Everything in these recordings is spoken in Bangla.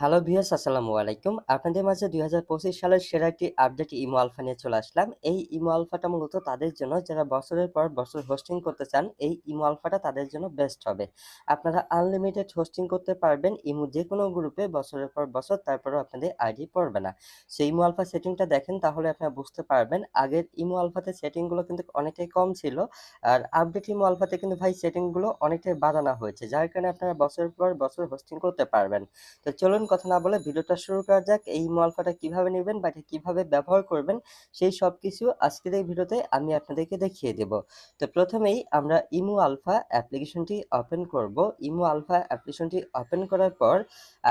হ্যালো ভিউয়ার্স আসসালামু আলাইকুম। আপনাদের মাঝে দুই হাজার পঁচিশ সালের সেরা একটি আপডেট ইমো আলফা নিয়ে চলে আসলাম। এই ইমো আলফাটা মূলত তাদের জন্য যারা বছরের পর বছর হোস্টিং করতে চান, এই ইমো আলফাটা তাদের জন্য বেস্ট হবে। আপনারা আনলিমিটেড হোস্টিং করতে পারবেন ইমো যে কোনো গ্রুপে বছরের পর বছর, তারপরেও আপনাদের আইডি পড়বে না। সেই ইমো আলফা সেটিংটা দেখেন, তাহলে আপনারা বুঝতে পারবেন, আগের ইমো আলফাতে সেটিংগুলো কিন্তু অনেকটাই কম ছিল। আর আপডেট ইমো আলফাতে কিন্তু ভাই সেটিংগুলো অনেকটাই বাড়ানো হয়েছে, যার কারণে আপনারা বছরের পর বছর হোস্টিং করতে পারবেন। তো চলুন কথা না বলে ভিডিওটা শুরু করা যাক। এই ইমো আলফাটা কীভাবে নেবেন বা এটা কীভাবে ব্যবহার করবেন, সেই সব কিছু আজকের এই ভিডিওতে আমি আপনাদেরকে দেখিয়ে দেব। তো প্রথমেই আমরা ইমো আলফা অ্যাপ্লিকেশনটি ওপেন করব। ইমো আলফা অ্যাপ্লিকেশনটি ওপেন করার পর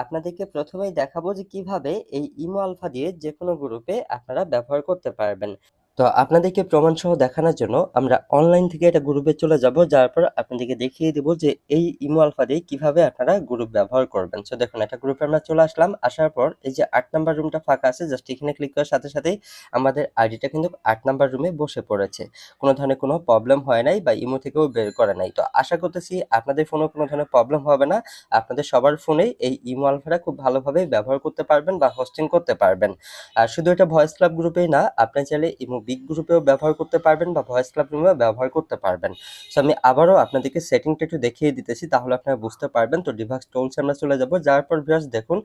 আপনাদেরকে প্রথমেই দেখাবো যে কীভাবে এই ইমো আলফা দিয়ে যে কোনো গ্রুপে আপনারা ব্যবহার করতে পারবেন। তো আপনাদেরকে প্রমাণ সহ দেখানোর জন্য আমরা অনলাইন থেকে এটা গ্রুপে চলে যাব। যার পর আপনাদেরকে দেখিয়ে দেব যে এই ইমো আলফা দিয়ে কীভাবে আপনারা গ্রুপ ব্যবহার করবেন। সো দেখুন, একটা গ্রুপে আমরা চলে আসলাম। আসার পর এই যে আট নাম্বার রুমটা ফাঁকা আছে জাস্ট এখানে ক্লিক করার সাথে সাথেই আমাদের আইডিটা কিন্তু আট নাম্বার রুমে বসে পড়েছে। কোনো ধরনের কোনো প্রবলেম হয় নাই বা ইমো থেকেও বের করে নাই। তো আশা করতেছি আপনাদের ফোনেও কোনো ধরনের প্রবলেম হবে না। আপনাদের সবার ফোনেই এই ইমো আলফাটা খুব ভালোভাবে ব্যবহার করতে পারবেন বা হোস্টিং করতে পারবেন। আর শুধু এটা ভয়েস ক্লাব গ্রুপেই না, আপনি চাইলে ইমো বিগ গ্রুপেও ব্যবহার করতে পারবেন বা ভয়েস ক্লাব রুমেও ব্যবহার করতে পারবেন। সো আমি আবারও আপনাদেরকে সেটিংটা একটু দেখিয়ে দিতেছি, তাহলে আপনারা বুঝতে পারবেন। তো ডিভাক্স টোলসে আমরা চলে যাব। যার পর ভিউয়ার্স দেখুন,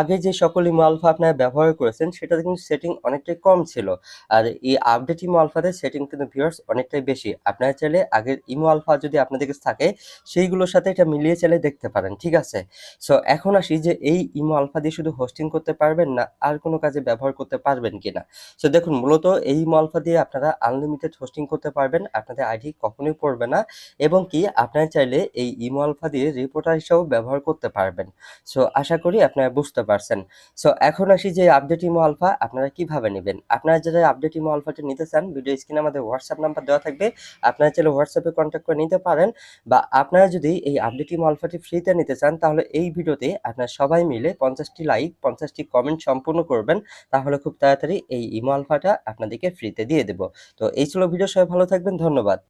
আগে যে সকল ইমো আলফা আপনারা ব্যবহার করেছেন, সেটাতে কিন্তু সেটিং অনেকটাই কম ছিল। আর এই আপডেট ইমো আলফাতে সেটিং কিন্তু ভিউয়ার্স অনেকটাই বেশি। আপনারা চাইলে আগের ইমো আলফা যদি আপনাদের কাছে থাকে, সেইগুলোর সাথে এটা মিলিয়ে চাইলে দেখতে পারেন, ঠিক আছে? সো এখন আসি যে এই ইমো আলফা দিয়ে শুধু হোস্টিং করতে পারবেন না, আর কোনো কাজে ব্যবহার করতে পারবেন কিনা? সো দেখুন, মূলত এই ইমো আলফা দিয়ে আপনারা আনলিমিটেড হোস্টিং করতে পারবেন। আপনাদের আইডি কখনোই পড়বে না এবং কি আপনারা চাইলে এই ইমো আলফা দিয়ে রিপোর্টার হিসাবেও ব্যবহার করতে পারবেন। সো আশা করি আপনারা বুঝতে পারছেন। সো এখন আসি যে আপডেট ইমো আলফা আপনারা কীভাবে নেবেন? আপনারা যারা আপডেট ইমো আলফাটা নিতে চান ভিডিও স্ক্রিনে আমাদের হোয়াটসঅ্যাপ নাম্বার দেওয়া থাকবে। আপনারা চাইলে হোয়াটসঅ্যাপে কন্ট্যাক্ট করে নিতে পারেন বা আপনারা যদি এই আপডেট ইমো আলফাটি ফ্রিতে নিতে চান, তাহলে এই ভিডিওতে আপনারা সবাই মিলে পঞ্চাশটি লাইক পঞ্চাশটি কমেন্ট সম্পূর্ণ করবেন। তাহলে খুব তাড়াতাড়ি এই ইমো আলফাটা আপনাদেরকে ফ্রিতে দিয়ে দেবো। তো এই ছিল ভিডিও সবাই ভালো থাকবেন ধন্যবাদ।